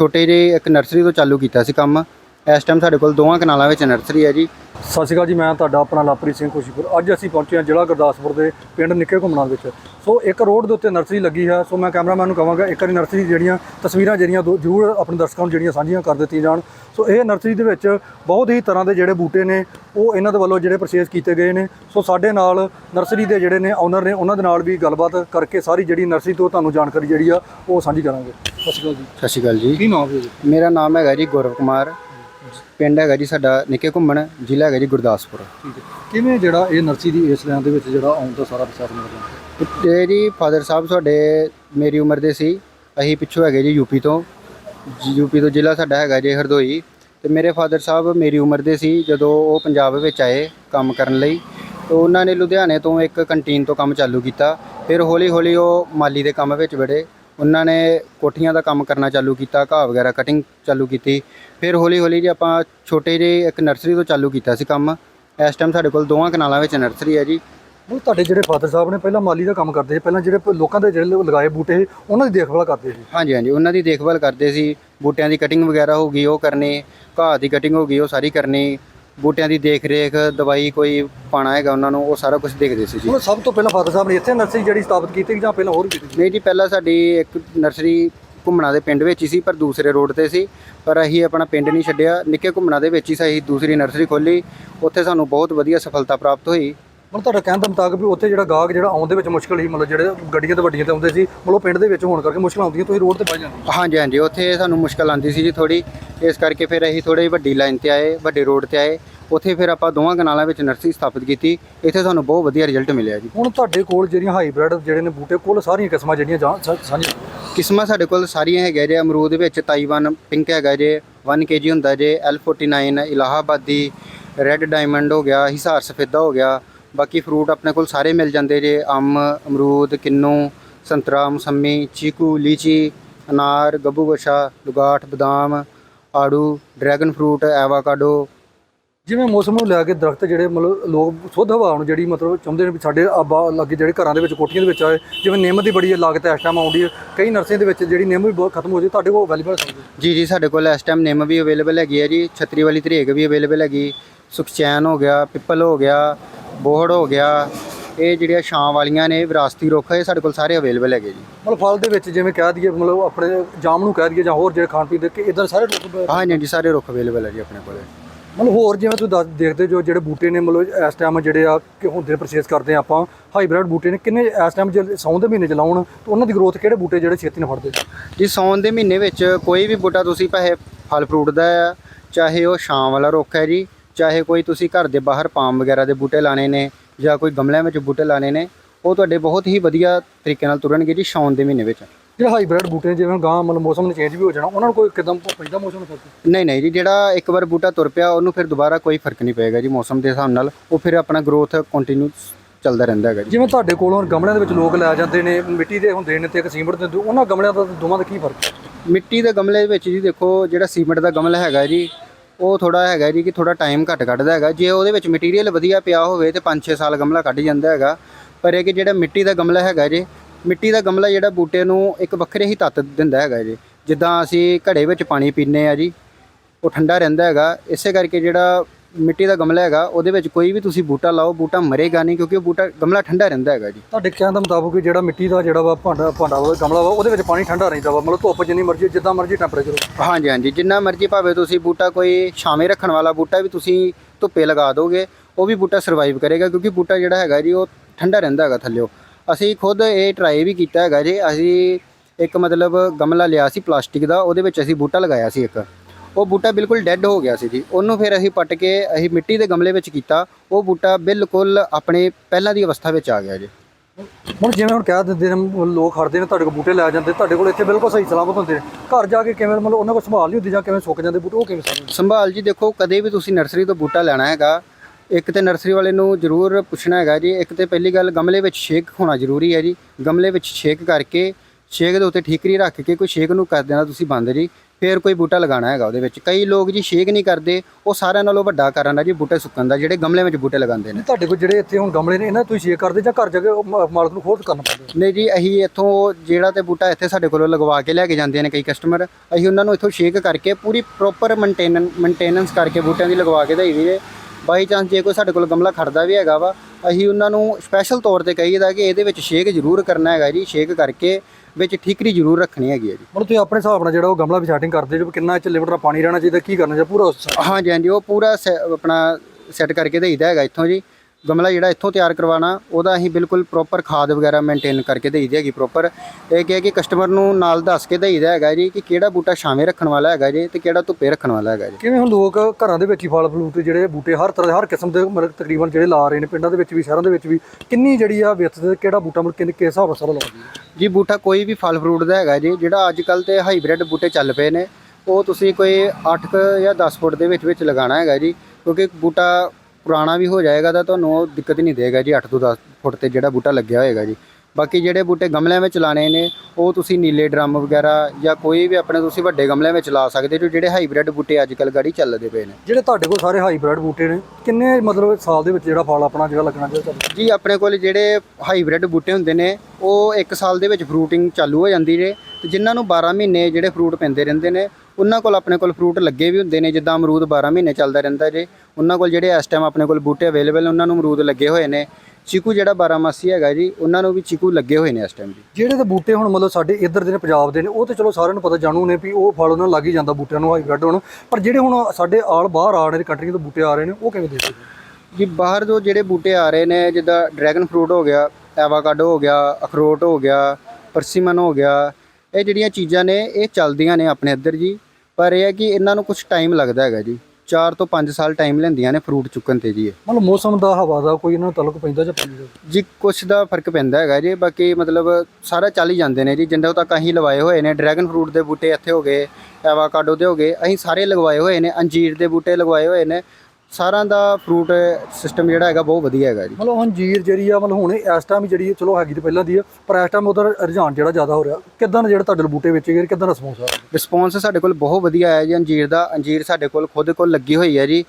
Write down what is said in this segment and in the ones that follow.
ਛੋਟੇ ਜਿਹੇ ਇੱਕ ਨਰਸਰੀ ਤੋਂ ਚਾਲੂ ਕੀਤਾ ਸੀ ਕੰਮ। ਇਸ ਟਾਈਮ ਸਾਡੇ ਕੋਲ ਦੋਵਾਂ ਕਨਾਲਾਂ ਵਿੱਚ ਨਰਸਰੀ ਹੈ ਜੀ। ਸਤਿ ਸ਼੍ਰੀ ਅਕਾਲ ਜੀ ਮੈਂ ਤੁਹਾਡਾ ਆਪਣਾ ਲਾਪਰੀ ਸਿੰਘ ਖੁਸ਼ੀਪੁਰ। ਅੱਜ ਅਸੀਂ ਪਹੁੰਚੇ ਹਾਂ ਜ਼ਿਲ੍ਹਾ ਗੁਰਦਾਸਪੁਰ ਦੇ ਪਿੰਡ ਨਿੱਕੇ ਘੁੰਮਣਾ ਵਿੱਚ। ਸੋ ਇੱਕ ਰੋਡ ਦੇ ਉੱਤੇ ਨਰਸਰੀ ਲੱਗੀ ਹੈ। ਸੋ ਮੈਂ ਕੈਮਰਾਮੈਨ ਨੂੰ ਕਹਾਂਗਾ ਇੱਕ ਵਾਰੀ ਨਰਸਰੀ ਜਿਹੜੀਆਂ ਤਸਵੀਰਾਂ ਜਿਹੜੀਆਂ ਜ਼ਰੂਰ ਆਪਣੇ ਦਰਸ਼ਕਾਂ ਨੂੰ ਜਿਹੜੀਆਂ ਸਾਂਝੀਆਂ ਕਰ ਦਿੱਤੀਆਂ ਜਾਣ। ਸੋ ਇਹ ਨਰਸਰੀ ਦੇ ਵਿੱਚ ਬਹੁਤ ਹੀ ਤਰ੍ਹਾਂ ਦੇ ਜਿਹੜੇ ਬੂਟੇ ਨੇ ਉਹ ਇਹਨਾਂ ਦੇ ਵੱਲੋਂ ਜਿਹੜੇ ਪਰਚੇਸ ਕੀਤੇ ਗਏ ਨੇ। ਸੋ ਸਾਡੇ ਨਾਲ ਨਰਸਰੀ ਦੇ ਜਿਹੜੇ ਨੇ ਓਨਰ ਨੇ ਉਹਨਾਂ ਦੇ ਨਾਲ ਵੀ ਗੱਲਬਾਤ ਕਰਕੇ ਸਾਰੀ ਜਿਹੜੀ ਨਰਸਰੀ ਤੋਂ ਤੁਹਾਨੂੰ ਜਾਣਕਾਰੀ ਜਿਹੜੀ ਆ ਉਹ ਸਾਂਝੀ ਕਰਾਂਗੇ। ਸਤਿ ਸ਼੍ਰੀ ਅਕਾਲ ਜੀ। ਸਤਿ ਸ਼੍ਰੀ ਅਕਾਲ ਜੀ। ਕੀ ਨਾਮ ਹੈ ਜੀ? ਮੇਰਾ ਨਾਮ ਹੈਗਾ ਜੀ ਗੌਰਵ ਕੁਮਾਰ। ਪਿੰਡ ਹੈਗਾ ਜੀ ਸਾਡਾ ਨਿੱਕੇ ਘੁੰਮਣ ਜ਼ਿਲ੍ਹਾ ਹੈਗਾ ਜੀ ਗੁਰਦਾਸਪੁਰ। ਠੀਕ ਹੈ। ਕਿਵੇਂ ਜਿਹੜਾ ਇਹ ਨਰਸਰੀ ਦੀ ਇਸ ਲਾਈਨ ਦੇ ਵਿੱਚ ਜਿਹੜਾ ਆਉਣ ਦਾ ਸਾਰਾ ਪ੍ਰੋਸੈਸ ਮਿਲਦਾ ਤੇ ਜੀ ਫਾਦਰ ਸਾਹਿਬ ਤੁਹਾਡੇ ਮੇਰੀ ਉਮਰ ਦੇ ਸੀ। ਅਸੀਂ ਪਿੱਛੋਂ ਹੈਗੇ ਜੀ ਯੂਪੀ ਤੋਂ। ਯੂਪੀ ਤੋਂ ਜ਼ਿਲ੍ਹਾ ਸਾਡਾ ਹੈਗਾ ਜੀ ਹਰਦੋਈ। ਤੇ ਮੇਰੇ ਫਾਦਰ ਸਾਹਿਬ ਮੇਰੀ ਉਮਰ ਦੇ ਸੀ ਜਦੋਂ ਉਹ ਪੰਜਾਬ ਵਿੱਚ ਆਏ ਕੰਮ ਕਰਨ ਲਈ। ਤੇ ਉਹਨਾਂ ਨੇ ਲੁਧਿਆਣੇ ਤੋਂ ਇੱਕ ਕੰਟੀਨ ਤੋਂ ਕੰਮ ਚਾਲੂ ਕੀਤਾ। ਫਿਰ ਹੌਲੀ ਹੌਲੀ ਉਹ ਮਾਲੀ ਦੇ ਕੰਮ ਵਿੱਚ ਵੜੇ। ਉਹਨਾਂ ਨੇ ਕੋਠੀਆਂ ਦਾ ਕੰਮ ਕਰਨਾ ਚਾਲੂ ਕੀਤਾ ਘਾਹ ਵਗੈਰਾ ਕਟਿੰਗ ਚਾਲੂ ਕੀਤੀ। ਫਿਰ ਹੌਲੀ ਹੌਲੀ ਜੀ ਆਪਾਂ ਛੋਟੇ ਜਿਹੇ ਇੱਕ ਨਰਸਰੀ ਤੋਂ ਚਾਲੂ ਕੀਤਾ ਸੀ ਕੰਮ। ਇਸ ਟਾਈਮ ਸਾਡੇ ਕੋਲ ਦੋਵਾਂ ਕਨਾਲਾਂ ਵਿੱਚ ਨਰਸਰੀ ਹੈ ਜੀ। ਉਹ ਤੁਹਾਡੇ ਜਿਹੜੇ ਫਾਦਰ ਸਾਹਿਬ ਨੇ ਪਹਿਲਾਂ ਮਾਲੀ ਦਾ ਕੰਮ ਕਰਦੇ ਸੀ ਪਹਿਲਾਂ ਜਿਹੜੇ ਲੋਕਾਂ ਦੇ ਜਿਹੜੇ ਲਗਾਏ ਬੂਟੇ ਸੀ ਉਹਨਾਂ ਦੀ ਦੇਖਭਾਲ ਕਰਦੇ ਸੀ? ਹਾਂਜੀ ਹਾਂਜੀ ਉਹਨਾਂ ਦੀ ਦੇਖਭਾਲ ਕਰਦੇ ਸੀ। ਬੂਟਿਆਂ ਦੀ ਕਟਿੰਗ ਵਗੈਰਾ ਹੋ ਗਈ ਉਹ ਕਰਨੀ ਘਾਹ ਦੀ ਕਟਿੰਗ ਹੋ ਗਈ ਉਹ ਸਾਰੀ ਕਰਨੀ। ਬੂਟਿਆਂ ਦੀ ਦੇਖ ਰੇਖ ਦਵਾਈ ਕੋਈ ਪਾਣਾ ਹੈਗਾ ਉਹਨਾਂ ਨੂੰ ਉਹ ਸਾਰਾ ਕੁਝ ਦੇਖਦੇ ਸੀ ਜੀ। ਸਭ ਤੋਂ ਪਹਿਲਾਂ ਫਾਦਰ ਸਾਹਿਬ ਨੇ ਇੱਥੇ ਨਰਸਰੀ ਜਿਹੜੀ ਸਥਾਪਿਤ ਕੀਤੀ ਜਾਂ ਪਹਿਲਾਂ ਹੋਰ ਵੀ ਕੀਤੀ? ਨਹੀਂ ਜੀ ਪਹਿਲਾਂ ਸਾਡੀ ਇੱਕ ਨਰਸਰੀ ਘੁੰਮਣਾ ਦੇ ਪਿੰਡ ਵਿੱਚ ਹੀ ਸੀ ਪਰ ਦੂਸਰੇ ਰੋਡ ਤੇ ਸੀ। ਪਰ ਅਸੀਂ ਆਪਣਾ ਪਿੰਡ ਨਹੀਂ ਛੱਡਿਆ ਨਿੱਕੇ ਘੁੰਮਣਾ ਦੇ ਵਿੱਚ ਹੀ ਅਸੀਂ ਦੂਸਰੀ ਨਰਸਰੀ ਖੋਲੀ ਉੱਥੇ ਸਾਨੂੰ ਬਹੁਤ ਵਧੀਆ ਸਫਲਤਾ ਪ੍ਰਾਪਤ ਹੋਈ। ਮਤਲਬ ਤੁਹਾਡਾ ਕਹਿਣ ਦਾ ਮੁਤਾਬਕ ਵੀ ਉੱਥੇ ਜਿਹੜਾ ਗਾਹਕ ਜਿਹੜਾ ਆਉਣ ਦੇ ਵਿੱਚ ਮੁਸ਼ਕਲ ਸੀ ਮਤਲਬ ਜਿਹੜੇ ਗੱਡੀਆਂ ਤੇ ਵੱਡੀਆਂ ਤੇ ਆਉਂਦੇ ਸੀ ਮਤਲਬ ਉਹ ਪਿੰਡ ਦੇ ਵਿੱਚ ਹੋਣ ਕਰਕੇ ਮੁਸ਼ਕਲ ਆਉਂਦੀਆਂ ਤੁਸੀਂ ਰੋਡ ਤੇ ਪੈ ਜਾਂਦੇ ਹਾਂਜੀ ਹਾਂਜੀ ਉੱਥੇ ਸਾਨੂੰ ਮੁਸ਼ਕਲ ਆਉਂਦੀ ਸੀ ਜੀ ਥੋੜੀ ਇਸ ਕਰਕੇ ਫਿਰ ਅਸੀਂ ਥੋੜੀ ਵੱਡੀ ਲਾਈਨ ਤੇ ਆਏ ਵੱਡੇ ਰੋਡ ਤੇ ਆਏ। ਉੱਥੇ ਫਿਰ ਆਪਾਂ ਦੋਵਾਂ ਕਨਾਲਾਂ ਵਿੱਚ ਨਰਸਰੀ ਸਥਾਪਿਤ ਕੀਤੀ। ਇੱਥੇ ਸਾਨੂੰ ਬਹੁਤ ਵਧੀਆ ਰਿਜ਼ਲਟ ਮਿਲਿਆ ਜੀ। ਹੁਣ ਤੁਹਾਡੇ ਕੋਲ ਜਿਹੜੀਆਂ ਹਾਈਬ੍ਰਿਡ ਜਿਹੜੇ ਨੇ ਬੂਟੇ ਕੋਲ ਸਾਰੀਆਂ ਕਿਸਮਾਂ ਜਿਹੜੀਆਂ ਜਾਂ ਸਾਂਝੀਆਂ ਕਿਸਮਾਂ ਸਾਡੇ ਕੋਲ ਸਾਰੀਆਂ ਹੈਗੀਆਂ ਜੇ ਅਮਰੂਦ ਵਿੱਚ ਤਾਈਵਾਨ ਪਿੰਕ ਹੈਗਾ ਜੇ 1 ਕੇਜੀ ਹੁੰਦਾ ਜੇ L49 ਇਲਾਹਾਬਾਦੀ ਰੈੱਡ ਡਾਇਮੰਡ ਹੋ ਗਿਆ ਹਿਸਾਰ ਸਫੇਦਾ ਹੋ ਗਿਆ। ਬਾਕੀ ਫਰੂਟ ਆਪਣੇ ਕੋਲ ਸਾਰੇ ਮਿਲ ਜਾਂਦੇ ਜੇ ਅੰਬ ਅਮਰੂਦ ਕਿੰਨੂ ਸੰਤਰਾ ਮਸੰਮੀ ਚੀਕੂ ਲੀਚੀ ਅਨਾਰ ਗੱਬੂਗੋਸ਼ਾ ਲੁਗਾਟ ਬਦਾਮ ਆੜੂ ਡਰੈਗਨ ਫਰੂਟ ਐਵਾਕਾਡੋ ਜਿਵੇਂ ਮੌਸਮ ਨੂੰ ਲੈ ਕੇ ਦਰਖਤ ਜਿਹੜੇ ਮਤਲਬ ਲੋਕ ਸ਼ੁੱਧ ਹਵਾ ਨੂੰ ਜਿਹੜੀ ਮਤਲਬ ਚਾਹੁੰਦੇ ਨੇ ਵੀ ਸਾਡੇ ਆਬਾ ਲੱਗੇ ਜਿਹੜੇ ਘਰਾਂ ਦੇ ਵਿੱਚ ਕੋਠੀਆਂ ਦੇ ਵਿੱਚ ਆਏ ਜਿਵੇਂ ਨਿੰਮ ਦੀ ਬੜੀ ਲਾਗਤ ਇਸ ਟਾਈਮ ਆਉਂਦੀ ਹੈ। ਕਈ ਨਰਸਰੀਆਂ ਦੇ ਵਿੱਚ ਜਿਹੜੀ ਨਿੰਮ ਵੀ ਬਹੁਤ ਖਤਮ ਹੋ ਜੇ ਤੁਹਾਡੇ ਕੋਲ ਅਵੇਲੇਬਲ ਹੈ ਜੀ ਜੀ ਸਾਡੇ ਕੋਲ ਇਸ ਟਾਈਮ ਨਿੰਮ ਵੀ ਅਵੇਲੇਬਲ ਹੈਗੀ ਹੈ ਜੀ ਛਤਰੀ ਵਾਲੀ ਧਰੇਕ ਵੀ ਅਵੇਲੇਬਲ ਹੈਗੀ। ਸੁਖਚੈਨ ਹੋ ਗਿਆ ਪਿੱਪਲ ਹੋ ਗਿਆ ਬੋਹੜ ਹੋ ਗਿਆ ਇਹ ਜਿਹੜੀਆਂ ਛਾਂ ਵਾਲੀਆਂ ਨੇ ਵਿਰਾਸਤੀ ਰੁੱਖ ਇਹ ਸਾਡੇ ਕੋਲ ਸਾਰੇ ਅਵੇਲੇਬਲ ਹੈਗੇ ਜੀ। ਮਤਲਬ ਫਲ ਦੇ ਵਿੱਚ ਜਿਵੇਂ ਕਹਿ ਦਈਏ ਮਤਲਬ ਆਪਣੇ ਜਾਮ ਨੂੰ ਕਹਿ ਦਈਏ ਜਾਂ ਹੋਰ ਜਿਹੜੇ ਖਾਣ ਪੀਣ ਦੇ ਕਿ ਇਦਾਂ ਸਾਰੇ ਲੋਕ ਹਾਂਜੀ ਹਾਂਜੀ ਸਾਰੇ ਰੁੱਖ ਅਵੇਲੇਬਲ ਹੈ ਜੀ ਆਪਣੇ ਕੋਲ। ਮਤਲਬ ਹੋਰ ਜਿਵੇਂ ਤੁਸੀਂ ਦੱਸ ਦੇਖਦੇ ਜੋ ਜਿਹੜੇ ਬੂਟੇ ਨੇ ਮਤਲਬ ਇਸ ਟਾਈਮ ਜਿਹੜੇ ਆ ਕਿ ਹੁੰਦੇ ਪਰਚੇਸ ਕਰਦੇ ਆ ਆਪਾਂ ਹਾਈਬ੍ਰਿਡ ਬੂਟੇ ਨੇ ਕਿੰਨੇ ਇਸ ਟਾਈਮ ਜੇ ਸੌਣ ਦੇ ਮਹੀਨੇ ਚ ਲਾਉਣ ਤਾਂ ਉਹਨਾਂ ਦੀ ਗਰੋਥ ਕਿਹੜੇ ਬੂਟੇ ਜਿਹੜੇ ਛੇਤੀ ਨਾਲ ਫੜਦੇ? ਜੀ ਸੌਣ ਦੇ ਮਹੀਨੇ ਵਿੱਚ ਕੋਈ ਵੀ ਬੂਟਾ ਤੁਸੀਂ ਭਾਵੇਂ ਫਲ ਫਰੂਟ ਦਾ ਚਾਹੇ ਉਹ ਛਾਂ ਵਾਲਾ ਰੁੱਖ ਹੈ ਜੀ ਚਾਹੇ ਕੋਈ ਤੁਸੀਂ ਘਰ ਦੇ ਬਾਹਰ ਪਾਮ ਵਗੈਰਾ ਦੇ ਬੂਟੇ ਲਾਣੇ ਨੇ ਜਾਂ ਕੋਈ ਗਮਲਿਆਂ ਵਿੱਚ ਬੂਟੇ ਲਾਣੇ ਨੇ ਉਹ ਤੁਹਾਡੇ ਬਹੁਤ ਹੀ ਵਧੀਆ ਤਰੀਕੇ ਨਾਲ ਤੁਰਨਗੇ ਜੀ ਸੌਣ ਦੇ ਮਹੀਨੇ ਵਿੱਚ। ਜਿਹੜੇ ਹਾਈਬ੍ਰਿਡ ਬੂਟੇ ਨੇ ਜਿਵੇਂ ਗਾਂ ਮਤਲਬ ਮੌਸਮ ਨੇ ਚੇਂਜ ਵੀ ਹੋ ਜਾਣਾ ਉਹਨਾਂ ਨੂੰ ਕੋਈ ਕਿਦਮ ਪੈਂਦਾ ਮੌਸਮ ਨੂੰ ਫ਼ਰਕ? ਨਹੀਂ ਨਹੀਂ ਜੀ ਜਿਹੜਾ ਇੱਕ ਵਾਰ ਬੂਟਾ ਤੁਰ ਪਿਆ ਉਹਨੂੰ ਫਿਰ ਦੁਬਾਰਾ ਕੋਈ ਫ਼ਰਕ ਨਹੀਂ ਪਏਗਾ ਜੀ ਮੌਸਮ ਦੇ ਹਿਸਾਬ ਨਾਲ ਉਹ ਫਿਰ ਆਪਣਾ ਗਰੋਥ ਕੰਟੀਨਿਊ ਚੱਲਦਾ ਰਹਿੰਦਾ ਹੈਗਾ ਜੀ। ਜਿਵੇਂ ਤੁਹਾਡੇ ਕੋਲੋਂ ਗਮਲਿਆਂ ਦੇ ਵਿੱਚ ਲੋਕ ਲੈ ਜਾਂਦੇ ਨੇ ਮਿੱਟੀ ਦੇ ਹੁੰਦੇ ਨੇ ਤੇ ਇੱਕ ਸੀਮਿੰਟ ਦੇ ਉਹਨਾਂ ਗਮਲਿਆਂ ਦਾ ਦੋਵਾਂ ਦਾ ਕੀ ਫ਼ਰਕ? ਹੈ ਮਿੱਟੀ ਦੇ ਗਮਲੇ ਵਿੱਚ ਜੀ ਦੇਖੋ ਜਿਹੜਾ ਸੀਮੈਂਟ ਦਾ ਗਮਲਾ ਹੈਗਾ ਜੀ ਉਹ ਥੋੜਾ ਹੈਗਾ ਜੀ ਕਿ ਥੋੜਾ ਟਾਈਮ ਘੱਟ ਕੱਢਦਾ ਹੈਗਾ। ਜੇ ਉਹਦੇ ਵਿੱਚ ਮਟੀਰੀਅਲ ਵਧੀਆ ਪਿਆ ਹੋਵੇ ਤੇ 5-6 ਸਾਲ ਗਮਲਾ ਕੱਢ ਜਾਂਦਾ ਹੈਗਾ। ਪਰ ਇਹ ਕਿ ਜਿਹੜਾ ਮਿੱਟੀ ਦਾ ਗਮਲਾ ਹੈਗਾ ਜੀ, ਮਿੱਟੀ ਦਾ ਗਮਲਾ ਜਿਹੜਾ ਬੂਟੇ ਨੂੰ ਇੱਕ ਵੱਖਰੇ ਹੀ ਤੱਤ ਦਿੰਦਾ ਹੈਗਾ ਜੀ। ਜਿੱਦਾਂ ਅਸੀਂ ਘੜੇ ਵਿੱਚ ਪਾਣੀ ਪੀਂਦੇ ਆ ਜੀ, ਉਹ ਠੰਡਾ ਰਹਿੰਦਾ ਹੈਗਾ। ਇਸੇ ਕਰਕੇ ਜਿਹੜਾ ਮਿੱਟੀ ਦਾ ਗਮਲਾ ਹੈਗਾ ਉਹਦੇ ਵਿੱਚ ਕੋਈ ਵੀ ਤੁਸੀਂ ਬੂਟਾ ਲਾਓ ਬੂਟਾ ਮਰੇਗਾ ਨਹੀਂ ਕਿਉਂਕਿ ਉਹ ਬੂਟਾ ਗਮਲਾ ਠੰਡਾ ਰਹਿੰਦਾ ਹੈਗਾ ਜੀ। ਤੁਹਾਡੇ ਕਹਿਣ ਦਾ ਮੁਤਾਬਕ ਕਿ ਜਿਹੜਾ ਮਿੱਟੀ ਦਾ ਜਿਹੜਾ ਵਾ ਭਾਂਡਾ ਭਾਂਡਾ ਵਾ ਗਮਲਾ ਵਾ ਉਹਦੇ ਵਿੱਚ ਪਾਣੀ ਠੰਡਾ ਰਹਿੰਦਾ ਵਾ ਮਤਲਬ ਧੁੱਪ ਜਿੰਨੀ ਮਰਜ਼ੀ ਜਿੱਦਾਂ ਮਰਜ਼ੀ ਟੈਂਪਰੇਚਰ ਹਾਂਜੀ ਹਾਂਜੀ ਜਿੰਨਾ ਮਰਜ਼ੀ ਭਾਵੇਂ ਤੁਸੀਂ ਬੂਟਾ ਕੋਈ ਛਾਵੇਂ ਰੱਖਣ ਵਾਲਾ ਬੂਟਾ ਵੀ ਤੁਸੀਂ ਧੁੱਪੇ ਲਗਾ ਦੋਗੇ ਉਹ ਵੀ ਬੂਟਾ ਸਰਵਾਈਵ ਕਰੇਗਾ ਕਿਉਂਕਿ ਬੂਟਾ ਜਿਹੜਾ ਹੈਗਾ ਜੀ ਉਹ ਠੰਡਾ ਰਹਿੰਦਾ ਹੈਗਾ ਥੱਲਿਓ। ਅਸੀਂ ਖੁਦ ਇਹ ਟਰਾਈ ਵੀ ਕੀਤਾ ਹੈਗਾ ਜੀ ਅਸੀਂ ਇੱਕ ਮਤਲਬ ਗਮਲਾ ਲਿਆ ਸੀ ਪਲਾਸਟਿਕ ਦਾ ਉਹਦੇ ਵਿੱਚ ਅਸੀਂ ਬੂਟਾ ਲਗਾਇਆ ਸੀ ਇੱਕ। ਉਹ ਬੂਟਾ ਬਿਲਕੁਲ ਡੈੱਡ ਹੋ ਗਿਆ ਸੀ ਜੀ। ਉਹਨੂੰ ਫਿਰ ਅਸੀਂ ਪੱਟ ਕੇ ਅਸੀਂ ਮਿੱਟੀ ਦੇ ਗਮਲੇ ਵਿੱਚ ਕੀਤਾ। ਉਹ ਬੂਟਾ ਬਿਲਕੁਲ ਆਪਣੇ ਪਹਿਲਾਂ ਦੀ ਅਵਸਥਾ ਵਿੱਚ ਆ ਗਿਆ ਜੀ। ਹੁਣ ਜਿਵੇਂ ਹੁਣ ਕਹਿ ਦਿੰਦੇ ਨੇ ਲੋਕ ਖੜਦੇ ਨੇ ਤੁਹਾਡੇ ਕੋਲ ਬੂਟੇ ਲੈ ਜਾਂਦੇ ਤੁਹਾਡੇ ਕੋਲ ਇੱਥੇ ਬਿਲਕੁਲ ਸਹੀ ਸਲਾਮਤ ਹੁੰਦੇ ਨੇ। ਘਰ ਜਾ ਕੇ ਕਿਵੇਂ ਮਤਲਬ ਉਹਨਾਂ ਕੋਲ ਸੰਭਾਲ ਨਹੀਂ ਹੁੰਦੀ ਜਾਂ ਕਿਵੇਂ ਸੁੱਕ ਜਾਂਦੇ ਬੂਟੇ ਉਹ ਕਿਵੇਂ ਸਾਂਭਦੇ ਸੰਭਾਲ ਜੀ ਦੇਖੋ ਕਦੇ ਵੀ ਤੁਸੀਂ ਨਰਸਰੀ ਤੋਂ ਬੂਟਾ ਲੈਣਾ ਹੈਗਾ ਇੱਕ ਤੇ ਨਰਸਰੀ ਵਾਲੇ ਨੂੰ ਜ਼ਰੂਰ ਪੁੱਛਣਾ ਹੈਗਾ ਜੀ। ਇੱਕ ਤੇ ਪਹਿਲੀ ਗੱਲ ਗਮਲੇ ਵਿੱਚ ਛੇਕ ਹੋਣਾ ਜ਼ਰੂਰੀ ਹੈ ਜੀ। ਗਮਲੇ ਵਿੱਚ ਛੇਕ ਕਰਕੇ ਛੇਕ ਦੇ ਉੱਤੇ ਠੀਕਰੀ ਰੱਖ ਕੇ ਕੋਈ ਛੇਕ ਨੂੰ ਕਰ ਦੇਣਾ ਤੁਸੀਂ ਬੰਦ ਜੀ। ਫਿਰ ਕੋਈ ਬੂਟਾ ਲਗਾਉਣਾ ਹੈਗਾ ਉਹਦੇ ਵਿੱਚ। ਕਈ ਲੋਕ ਜੀ ਸ਼ੇਕ ਨਹੀਂ ਕਰਦੇ ਉਹ ਸਾਰਿਆਂ ਨਾਲੋਂ ਵੱਡਾ ਕਾਰਨ ਹੈ ਜੀ ਬੂਟੇ ਸੁੱਕਣ ਦਾ ਜਿਹੜੇ ਗਮਲੇ ਵਿੱਚ ਬੂਟੇ ਲਗਾਉਂਦੇ ਨੇ। ਤੁਹਾਡੇ ਕੋਲ ਜਿਹੜੇ ਇੱਥੇ ਹੁਣ ਗਮਲੇ ਨੇ ਇਹਨਾਂ ਤੁਸੀਂ ਸ਼ੇਅਰ ਕਰਦੇ ਜਾਂ ਘਰ ਜਾ ਕੇ ਉਹ ਮ- ਮਾਲਕ ਨੂੰ ਖੋਦ ਕਰਨਾ ਪੈਂਦਾ? ਨਹੀਂ ਜੀ ਅਸੀਂ ਇੱਥੋਂ ਜਿਹੜਾ ਤੇ ਬੂਟਾ ਇੱਥੇ ਸਾਡੇ ਕੋਲੋਂ ਲਗਵਾ ਕੇ ਲੈ ਕੇ ਜਾਂਦੇ ਨੇ ਕਈ ਕਸਟਮਰ ਅਸੀਂ ਉਹਨਾਂ ਨੂੰ ਇੱਥੋਂ ਸ਼ੇਕ ਕਰਕੇ ਪੂਰੀ ਪ੍ਰੋਪਰ ਮੇਨਟੇਨੈਂਸ ਮੇਨਟੇਨੈਂਸ ਕਰਕੇ ਬੂਟਿਆਂ ਦੀ ਲਗਵਾ ਕੇ ਦੇਈ ਦੀ ਹੈ ਬਾਈ ਚਾਂਸ ਜੇ ਕੋਈ ਸਾਡੇ ਕੋਲ ਗਮਲਾ ਖੜਦਾ ਵੀ ਹੈਗਾ ਵਾ ਅਸੀਂ ਉਹਨਾਂ ਨੂੰ ਸਪੈਸ਼ਲ ਤੌਰ ਤੇ ਕਹੀਦਾ ਕਿ ਇਹਦੇ ਵਿੱਚ ਸ਼ੇਕ ਜ਼ਰੂਰ ਕਰਨਾ ਹੈਗਾ ਜੀ ਸ਼ੇਕ ਕਰਕੇ ਵਿੱਚ ਠੀਕਰੀ ਜ਼ਰੂਰ ਰੱਖਣੀ ਹੈਗੀ ਹੈ ਜੀ। ਮਤਲਬ ਤੁਸੀਂ ਆਪਣੇ ਹਿਸਾਬ ਨਾਲ ਜਿਹੜਾ ਉਹ ਗਮਲਾ ਵੀ ਸੈਟਿੰਗ ਕਰਦੇ ਜੋ ਕਿੰਨਾ ਚ ਲਿਮਟ ਦਾ ਪਾਣੀ ਰਹਿਣਾ ਚਾਹੀਦਾ ਕੀ ਕਰਨਾ ਚਾਹੀਦਾ ਪੂਰਾ ਹਾਂਜੀ ਹਾਂਜੀ ਉਹ ਪੂਰਾ ਸੈ- ਆਪਣਾ ਸੈੱਟ ਕਰਕੇ ਦੇਈਦਾ ਹੈਗਾ ਇੱਥੋਂ ਜੀ। ਗਮਲਾ ਜਿਹੜਾ ਇੱਥੋਂ ਤਿਆਰ ਕਰਵਾਉਣਾ ਉਹਦਾ ਅਸੀਂ ਬਿਲਕੁਲ ਪ੍ਰੋਪਰ ਖਾਦ ਵਗੈਰਾ ਮੇਨਟੇਨ ਕਰਕੇ ਦੇਈਦੀ ਹੈਗੀ ਪ੍ਰੋਪਰ ਇਹ ਕੀ ਹੈ ਕਿ ਕਸਟਮਰ ਨੂੰ ਨਾਲ ਦੱਸ ਕੇ ਦੇਈਦਾ ਹੈਗਾ ਜੀ ਕਿ ਕਿਹੜਾ ਬੂਟਾ ਛਾਵੇਂ ਰੱਖਣ ਵਾਲਾ ਹੈਗਾ ਜੀ ਤੇ ਕਿਹੜਾ ਧੁੱਪੇ ਰੱਖਣ ਵਾਲਾ ਹੈਗਾ ਜੀ। ਕਿਵੇਂ ਹੁਣ ਲੋਕ ਘਰਾਂ ਦੇ ਵਿੱਚ ਹੀ ਫਲ ਫਲੂਟ ਜਿਹੜੇ ਬੂਟੇ ਹਰ ਤਰ੍ਹਾਂ ਦੇ ਹਰ ਕਿਸਮ ਦੇ ਮਤਲਬ ਤਕਰੀਬਨ ਜਿਹੜੇ ਲਾ ਰਹੇ ਨੇ ਪਿੰਡਾਂ ਦੇ ਵਿੱਚ ਵੀ ਸ਼ਹਿਰਾਂ ਦੇ ਵਿੱਚ ਵੀ ਕਿੰਨੀ ਜਿਹੜੀ ਆ ਵਿੱਥ ਤੇ ਕਿਹੜਾ ਬੂਟਾ ਮਤਲਬ ਕਿੰਨੇ ਕਿਸ ਹਿਸਾਬ ਨਾਲ ਸਾਰਾ ਲਾਉਂਦੀ ਜੀ ਬੂਟਾ ਕੋਈ ਵੀ ਫਲ ਫਰੂਟ ਦਾ ਹੈਗਾ ਜੀ ਜਿਹੜਾ ਅੱਜ ਕੱਲ ਤੇ ਹਾਈਬ੍ਰਿਡ ਬੂਟੇ ਚੱਲ ਪਏ ਨੇ ਉਹ ਤੁਸੀਂ ਕੋਈ 8 ਜਾਂ 10 ਫੁੱਟ ਦੇ ਵਿੱਚ ਵਿੱਚ ਲਗਾਉਣਾ ਹੈਗਾ ਜੀ ਕਿਉਂਕਿ ਬੂਟਾ ਪੁਰਾਣਾ ਵੀ ਹੋ ਜਾਏਗਾ ਤਾਂ ਤੁਹਾਨੂੰ ਉਹ ਦਿੱਕਤ ਨਹੀਂ ਦੇਗਾ ਜੀ 8 ਤੋਂ 10 ਫੁੱਟ ਤੇ ਜਿਹੜਾ ਬੂਟਾ ਲੱਗਿਆ ਹੋਏਗਾ ਜੀ ਬਾਕੀ ਜਿਹੜੇ ਬੂਟੇ ਗਮਲਿਆਂ ਵਿੱਚ ਲਾਣੇ ਨੇ ਉਹ ਤੁਸੀਂ ਨੀਲੇ ਡਰਮ ਵਗੈਰਾ ਜਾਂ ਕੋਈ ਵੀ ਆਪਣੇ ਤੁਸੀਂ ਵੱਡੇ ਗਮਲਿਆਂ ਵਿੱਚ ਲਾ ਸਕਦੇ ਜੋ ਜਿਹੜੇ ਹਾਈਬ੍ਰਿਡ ਬੂਟੇ ਅੱਜ ਕੱਲ ਗਾੜੀ ਚੱਲਦੇ ਪਏ ਨੇ ਜਿਹੜੇ ਤੁਹਾਡੇ ਕੋਲ ਸਾਰੇ ਹਾਈਬ੍ਰਿਡ ਬੂਟੇ ਨੇ ਕਿੰਨੇ ਮਤਲਬ ਸਾਲ ਦੇ ਵਿੱਚ ਜਿਹੜਾ ਫਲ ਆਪਣਾ ਜਿਹੜਾ ਲੱਗਣਾ ਚਾਹੀਦਾ? ਜੀ ਆਪਣੇ ਕੋਲ ਜਿਹੜੇ ਹਾਈਬ੍ਰਿਡ ਬੂਟੇ ਹੁੰਦੇ ਨੇ ਉਹ 1 ਸਾਲ ਦੇ ਵਿੱਚ ਫਰੂਟਿੰਗ ਚਾਲੂ ਹੋ ਜਾਂਦੀ ਜੇ ਤੇ ਜਿਨ੍ਹਾਂ ਨੂੰ 12 ਮਹੀਨੇ ਜਿਹੜੇ ਫਰੂਟ ਪੈਂਦੇ ਰਹਿੰਦੇ ਨੇ ਉਹਨਾਂ ਕੋਲ ਆਪਣੇ ਕੋਲ ਫਰੂਟ ਲੱਗੇ ਵੀ ਹੁੰਦੇ ਨੇ ਜਿੱਦਾਂ ਅਮਰੂਦ 12 ਮਹੀਨੇ ਚੱਲਦਾ ਰਹਿੰਦਾ ਜੇ ਉਹਨਾਂ ਕੋਲ ਜਿਹੜੇ ਇਸ ਟਾਈਮ ਆਪਣੇ ਕੋਲ ਬੂਟੇ ਅਵੇਲੇਬਲ ਉਹਨਾਂ ਨੂੰ ਅਮਰੂਦ ਲੱਗੇ ਹੋਏ ਨੇ। ਚੀਕੂ ਜਿਹੜਾ 12 ਮਾਸੀ ਹੈਗਾ ਜੀ ਉਹਨਾਂ ਨੂੰ ਵੀ ਚੀਕੂ ਲੱਗੇ ਹੋਏ ਨੇ ਇਸ ਟਾਈਮ ਜੀ। ਜਿਹੜੇ ਤੇ ਬੂਟੇ ਹੁਣ ਮਤਲਬ ਸਾਡੇ ਇੱਧਰ ਦੇ ਨੇ ਪੰਜਾਬ ਦੇ ਨੇ ਉਹ ਤੇ ਚਲੋ ਸਾਰਿਆਂ ਨੂੰ ਪਤਾ ਜਾਣੂ ਨੇ ਵੀ ਉਹ ਫਲ ਉਹਨਾਂ ਲੱਗ ਹੀ ਜਾਂਦਾ ਬੂਟਿਆਂ ਨੂੰ ਹਾਈਬ੍ਰਿਡ ਹੁਣ। ਪਰ ਜਿਹੜੇ ਹੁਣ ਸਾਡੇ ਆਲ ਬਾਹਰ ਆ ਰਹੇ ਨੇ ਕੰਟਰੀ ਤੋਂ ਬੂਟੇ ਆ ਰਹੇ ਨੇ ਉਹ ਕਿਵੇਂ ਦੇਖਦੇ ਹੋ? ਜੀ ਬਾਹਰ ਜੋ ਜਿਹੜੇ ਬੂਟੇ ਆ ਰਹੇ ਨੇ ਜਿੱਦਾਂ ਡਰੈਗਨ ਫਰੂਟ ਹੋ ਗਿਆ ਐਵਾਕਾਡੋ ਹੋ ਗਿਆ ਅਖਰੋਟ ਹੋ ਗਿਆ ਪਰਸੀਮਨ ਹੋ ਗਿਆ ਇਹ ਜਿਹੜੀਆਂ ਚੀਜ਼ਾਂ ਨੇ ਇਹ ਚੱਲਦੀਆਂ ਨੇ ਆਪਣੇ ਇੱਧਰ ਜੀ। ਪਰ ਇਹ ਹੈ ਕਿ ਇਹਨਾਂ ਨੂੰ ਕੁਝ ਟਾਈਮ ਲੱਗਦਾ ਹੈਗਾ ਜੀ। 4 ਤੋਂ 5 ਸਾਲ ਟਾਈਮ ਲੈਂਦੀਆਂ ਨੇ ਫਰੂਟ ਚੁੱਕਣ ਤੇ ਜੀ ਇਹ। ਮਤਲਬ ਮੌਸਮ ਦਾ ਹਵਾ ਦਾ ਕੋਈ ਇਹਨਾਂ ਨੂੰ ਤਾਲੁਕ ਪੈਂਦਾ ਜਾਂ ਪਾਣੀ ਦਾ ਜੀ ਕੁਛ ਦਾ ਫ਼ਰਕ ਪੈਂਦਾ ਹੈਗਾ ਜੀ। ਬਾਕੀ ਮਤਲਬ ਸਾਰਾ ਚੱਲ ਹੀ ਜਾਂਦੇ ਨੇ ਜੀ। ਜਿੰਨਾ ਤੱਕ ਅਸੀਂ ਲਵਾਏ ਹੋਏ ਨੇ ਡਰੈਗਨ ਫਰੂਟ ਦੇ ਬੂਟੇ ਇੱਥੇ ਹੋ ਗਏ ਐਵਾਕਾਡੋ ਦੇ ਹੋ ਗਏ ਅਸੀਂ ਸਾਰੇ ਲਗਵਾਏ ਹੋਏ ਨੇ ਅੰਜੀਰ ਦੇ ਬੂਟੇ ਲਗਵਾਏ ਹੋਏ ਨੇ। ਸਾਰਿਆਂ ਦਾ ਫਰੂਟ ਸਿਸਟਮ ਜਿਹੜਾ ਹੈਗਾ ਬਹੁਤ ਵਧੀਆ ਹੈਗਾ ਜੀ। ਮਤਲਬ ਅੰਜੀਰ ਜਿਹੜੀ ਆ ਮਤਲਬ ਹੁਣ ਇਸ ਟਾਈਮ ਜਿਹੜੀ ਹੈ, ਚਲੋ ਹੈਗੀ ਤੇ ਪਹਿਲਾਂ ਦੀ ਆ ਪਰ ਇਸ ਟਾਈਮ ਉਹਦਾ ਰੁਝਾਨ ਜਿਹੜਾ ਜ਼ਿਆਦਾ ਹੋ ਰਿਹਾ। ਕਿਦਾਂ ਜਿਹੜਾ ਤੁਹਾਡੇ ਬੂਟੇ ਵੇਚੇ ਗਏ ਕਿਦਾਂ ਰਿਸਪੌਂਸ ਆ? ਰਿਸਪੌਂਸ ਸਾਡੇ ਕੋਲ ਬਹੁਤ ਵਧੀਆ ਹੈ ਜੀ। ਅੰਜੀਰ ਦਾ ਅੰਜੀਰ ਸਾਡੇ ਕੋਲ ਖੁਦ ਕੋਲ ਲੱਗੀ ਹੋਈ ਹੈ ਜੀ।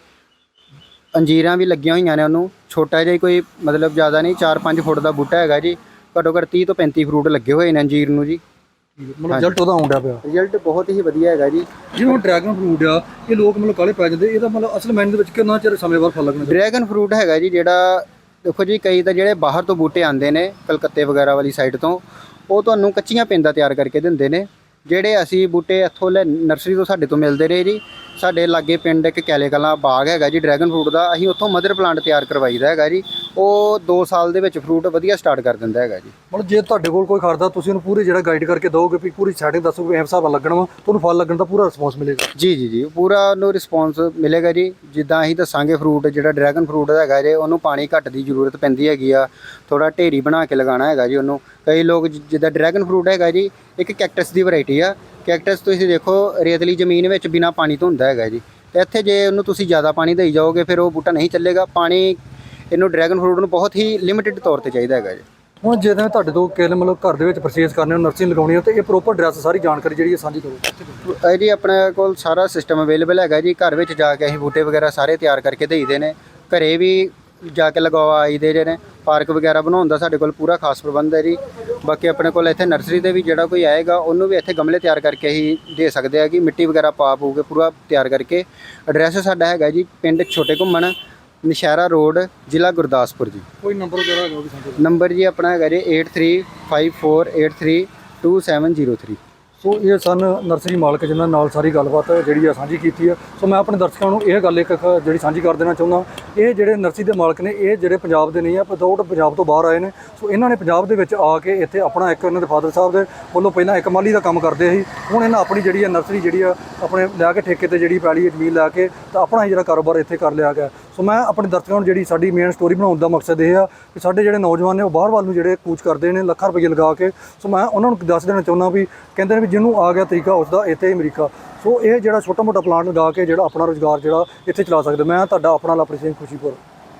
ਅੰਜੀਰਾਂ ਵੀ ਲੱਗੀਆਂ ਹੋਈਆਂ ਨੇ ਉਹਨੂੰ। ਛੋਟਾ ਜਿਹਾ ਹੀ ਕੋਈ ਮਤਲਬ ਜ਼ਿਆਦਾ ਨਹੀਂ 4-5 ਫੁੱਟ ਦਾ ਬੂਟਾ ਹੈਗਾ ਜੀ। ਘੱਟੋ ਘੱਟ 30 ਤੋਂ 35 ਫਰੂਟ ਲੱਗੇ ਹੋਏ ਨੇ ਅੰਜੀਰ ਨੂੰ ਜੀ। ਮਤਲਬ ਰਿਜ਼ਲਟ ਉਹਦਾ ਆਉਂਦਾ ਪਿਆ। ਰਿਜ਼ਲਟ ਬਹੁਤ ਹੀ ਵਧੀਆ ਹੈਗਾ ਜੀ। ਜਿਵੇਂ ਡਰੈਗਨ ਫਰੂਟ ਆ ਇਹ ਲੋਕ ਮਤਲਬ ਕਾਲੇ ਪੈ ਜਾਂਦੇ ਇਹਦਾ ਮਤਲਬ ਅਸਲ ਮੈਨ ਦੇ ਵਿੱਚ ਕਿੰਨਾ ਚਿਰ ਸਮੇਂ ਬਾਅਦ ਫਲ ਲੱਗਣਾ ਡਰੈਗਨ ਫਰੂਟ ਹੈਗਾ ਜੀ ਜਿਹੜਾ ਦੇਖੋ ਜੀ ਕਈ ਤਾਂ ਜਿਹੜੇ ਬਾਹਰ ਤੋਂ ਬੂਟੇ ਆਉਂਦੇ ਨੇ ਕਲਕੱਤੇ ਵਗੈਰਾ ਵਾਲੀ ਸਾਈਡ ਤੋਂ ਉਹ ਤੁਹਾਨੂੰ ਕੱਚੀਆਂ ਪਿੰਦਾਂ ਤਿਆਰ ਕਰਕੇ ਦਿੰਦੇ ਨੇ। ਜਿਹੜੇ ਅਸੀਂ ਬੂਟੇ ਇੱਥੋਂ ਲੈ ਨਰਸਰੀ ਤੋਂ ਸਾਡੇ ਤੋਂ ਮਿਲਦੇ ਰਹੇ ਜੀ ਸਾਡੇ ਲਾਗੇ ਪਿੰਡ ਇੱਕ ਕੈਲੇ ਕਲਾਂ ਬਾਗ ਹੈਗਾ ਜੀ ਡਰੈਗਨ ਫਰੂਟ ਦਾ ਅਸੀਂ ਉੱਥੋਂ ਮਦਰ ਪਲਾਂਟ ਤਿਆਰ ਕਰਵਾਈਦਾ ਹੈਗਾ ਜੀ। ਉਹ 2 ਸਾਲ ਦੇ ਵਿੱਚ ਫਰੂਟ ਵਧੀਆ ਸਟਾਰਟ ਕਰ ਦਿੰਦਾ ਹੈਗਾ ਜੀ। ਮਤਲਬ ਜੇ ਤੁਹਾਡੇ ਕੋਲ ਕੋਈ ਖੜਦਾ ਤੁਸੀਂ ਉਹਨੂੰ ਪੂਰੀ ਜਿਹੜਾ ਗਾਈਡ ਕਰਕੇ ਦੋਗੇ ਵੀ ਪੂਰੀ ਸੈਟਿੰਗ ਦੱਸੋਗੇ ਇਸ ਹਿਸਾਬ ਨਾਲ ਲੱਗਣਾ ਵਾ ਤੁਹਾਨੂੰ ਫਲ ਲੱਗਣ ਦਾ ਪੂਰਾ ਰਿਸਪੌਂਸ ਮਿਲੇਗਾ। ਜੀ ਜੀ ਜੀ ਪੂਰਾ ਉਹਨੂੰ ਰਿਸਪੌਂਸ ਮਿਲੇਗਾ ਜੀ। ਜਿੱਦਾਂ ਅਸੀਂ ਦੱਸਾਂਗੇ ਫਰੂਟ ਜਿਹੜਾ ਡਰੈਗਨ ਫਰੂਟ ਹੈਗਾ ਜੇ ਉਹਨੂੰ ਪਾਣੀ ਘੱਟ ਦੀ ਜ਼ਰੂਰਤ ਪੈਂਦੀ ਹੈਗੀ ਆ। ਥੋੜਾ ਢੇਰੀ ਬਣਾ ਕੇ ਲਗਾਉਣਾ ਹੈਗਾ ਜੀ ਉਹਨੂੰ। ਕਈ ਲੋਕ ਜਿੱਦਾਂ ਡਰੈਗਨ ਫਰੂਟ ਹੈਗਾ ਜੀ ਇੱਕ ਕੈਕਟਸ ਦੀ ਵੈਰਾਈਟੀ ਆ। ਕੈਕਟਸ ਤੁਸੀਂ ਦੇਖੋ ਰੇਤਲੀ ਜ਼ਮੀਨ ਵਿੱਚ ਬਿਨਾ ਪਾਣੀ ਤੋਂ ਹੁੰਦਾ ਹੈਗਾ ਜੀ। ਤੇ ਇੱਥੇ ਜੇ ਉਹਨੂੰ ਤੁਸੀਂ ਜ਼ਿਆਦਾ ਪਾਣੀ ਦੇਈ ਜਾਓਗੇ ਫਿਰ ਉਹ ਬੂਟਾ ਨਹੀਂ ਚੱਲੇਗਾ। ਪਾਣੀ ਇਹਨੂੰ ਡਰੈਗਨ ਫਰੂਟ ਨੂੰ ਬਹੁਤ ਹੀ ਲਿਮਿਟਿਡ ਤੌਰ ਤੇ ਚਾਹੀਦਾ ਹੈਗਾ ਜੀ। ਹੁਣ ਜੇ ਤਾਂ ਤੁਹਾਡੇ ਤੋਂ ਨੇ ਮਤਲਬ ਘਰ ਦੇ ਵਿੱਚ ਪਰਚੇਸ ਕਰਨੇ ਹੋ ਨਰਸਰੀ ਲਗਾਉਣੀ ਹੋ ਤੇ ਇਹ ਪ੍ਰੋਪਰ ਐਡਰੈਸ ਸਾਰੀ ਜਾਣਕਾਰੀ ਜਿਹੜੀ ਹੈ ਸਾਂਝੀ ਕਰੋ। ਇਹ ਜੀ ਆਪਣੇ ਕੋਲ ਸਾਰਾ ਸਿਸਟਮ ਅਵੇਲੇਬਲ ਹੈਗਾ ਜੀ। ਘਰ ਵਿੱਚ ਜਾ ਕੇ ਅਸੀਂ ਬੂਟੇ ਵਗੈਰਾ ਸਾਰੇ ਤਿਆਰ ਕਰਕੇ ਦੇਈਦੇ ਨੇ। ਘਰੇ ਵੀ ਜਾ ਕੇ ਲਗਵਾ ਆਈਦੇ ਜੇ ਨੇ। ਪਾਰਕ ਵਗੈਰਾ ਬਣਾਉਣ ਦਾ ਸਾਡੇ ਕੋਲ ਪੂਰਾ ਖਾਸ ਪ੍ਰਬੰਧ ਹੈ ਜੀ। ਬਾਕੀ ਆਪਣੇ ਕੋਲ ਇੱਥੇ ਨਰਸਰੀ ਦੇ ਵੀ ਜਿਹੜਾ ਕੋਈ ਆਏਗਾ ਉਹਨੂੰ ਵੀ ਇੱਥੇ ਗਮਲੇ ਤਿਆਰ ਕਰਕੇ ਹੀ ਦੇ ਸਕਦੇ ਆ ਕਿ ਮਿੱਟੀ ਵਗੈਰਾ ਪਾ ਪੂ ਕੇ ਪੂਰਾ ਤਿਆਰ ਕਰਕੇ। ਐਡਰੈਸ ਸਾਡਾ ਹੈਗਾ ਜੀ ਪਿੰਡ ਛੋਟੇ ਘੁੰਮਣ। ਨਸ਼ਹਿਰਾ ਰੋਡ ਜ਼ਿਲ੍ਹਾ ਗੁਰਦਾਸਪੁਰ ਜੀ। ਕੋਈ ਨੰਬਰ ਵਗੈਰਾ ਹੈਗਾ ਉਹ ਵੀ ਸਾਂਝਾ ਨੰਬਰ ਜੀ ਆਪਣਾ ਹੈਗਾ ਜੀ 8354832703 ਸੋ ਇਹ ਸਨ ਨਰਸਰੀ ਮਾਲਕ ਜਿਨ੍ਹਾਂ ਨਾਲ ਸਾਰੀ ਗੱਲਬਾਤ ਜਿਹੜੀ ਆ ਸਾਂਝੀ ਕੀਤੀ ਆ। ਸੋ ਮੈਂ ਆਪਣੇ ਦਰਸ਼ਕਾਂ ਨੂੰ ਇਹ ਗੱਲ ਇੱਕ ਜਿਹੜੀ ਸਾਂਝੀ ਕਰ ਦੇਣਾ ਚਾਹੁੰਦਾ। ਇਹ ਜਿਹੜੇ ਨਰਸਰੀ ਦੇ ਮਾਲਕ ਨੇ ਇਹ ਜਿਹੜੇ ਪੰਜਾਬ ਦੇ ਨਹੀਂ ਆ ਵਿਦਆਊਟ ਪੰਜਾਬ ਤੋਂ ਬਾਹਰ ਆਏ ਨੇ। ਸੋ ਇਹਨਾਂ ਨੇ ਪੰਜਾਬ ਦੇ ਵਿੱਚ ਆ ਕੇ ਇੱਥੇ ਆਪਣਾ ਇੱਕ ਇਹਨਾਂ ਦੇ ਫਾਦਰ ਸਾਹਿਬ ਦੇ ਵੱਲੋਂ ਪਹਿਲਾਂ ਇੱਕ ਮਾਲੀ ਦਾ ਕੰਮ ਕਰਦੇ ਸੀ। ਹੁਣ ਇਹਨਾਂ ਆਪਣੀ ਜਿਹੜੀ ਆ ਨਰਸਰੀ ਜਿਹੜੀ ਆ ਆਪਣੇ ਲੈ ਕੇ ਠੇਕੇ ਤੇ ਜਿਹੜੀ ਪੈਲੀ ਜ਼ਮੀਨ ਲੈ ਕੇ ਤਾਂ ਆਪਣਾ ਹੀ ਜਿਹੜਾ ਕਾਰੋਬਾਰ ਇੱਥੇ ਕਰ ਲਿਆ ਗਿਆ। ਸੋ ਮੈਂ ਆਪਣੇ ਦਰਸ਼ਕਾਂ ਨੂੰ ਜਿਹੜੀ ਸਾਡੀ ਮੇਨ ਸਟੋਰੀ ਬਣਾਉਣ ਦਾ ਮਕਸਦ ਇਹ ਆ ਕਿ ਸਾਡੇ ਜਿਹੜੇ ਨੌਜਵਾਨ ਨੇ ਉਹ ਬਾਹਰ ਵੱਲ ਨੂੰ ਜਿਹੜੇ ਕੂਚ ਕਰਦੇ ਨੇ, ਲੱਖਾਂ ਰੁਪਏ ਲਗਾ ਕੇ। ਸੋ ਮੈਂ ਉਹਨਾਂ ਨੂੰ ਦੱਸ ਦੇਣਾ ਚਾਹੁੰਦਾ ਵੀ ਕਹਿੰਦੇ ਨੇ ਵੀ ਜਿਹਨੂੰ ਆ ਗਿਆ ਤਰੀਕਾ ਉਸ ਦਾ ਇੱਥੇ ਹੀ ਅਮਰੀਕਾ। ਸੋ ਇਹ ਜਿਹੜਾ ਛੋਟਾ ਮੋਟਾ ਪਲਾਂਟ ਲਗਾ ਕੇ ਜਿਹੜਾ ਆਪਣਾ ਰੋਜ਼ਗਾਰ ਜਿਹੜਾ ਇੱਥੇ ਚਲਾ ਸਕਦੇ। ਮੈਂ ਤੁਹਾਡਾ ਆਪਣਾ ਲਵਪ੍ਰੀਤ ਸਿੰਘ ਖੁਸ਼ੀਪੁਰ।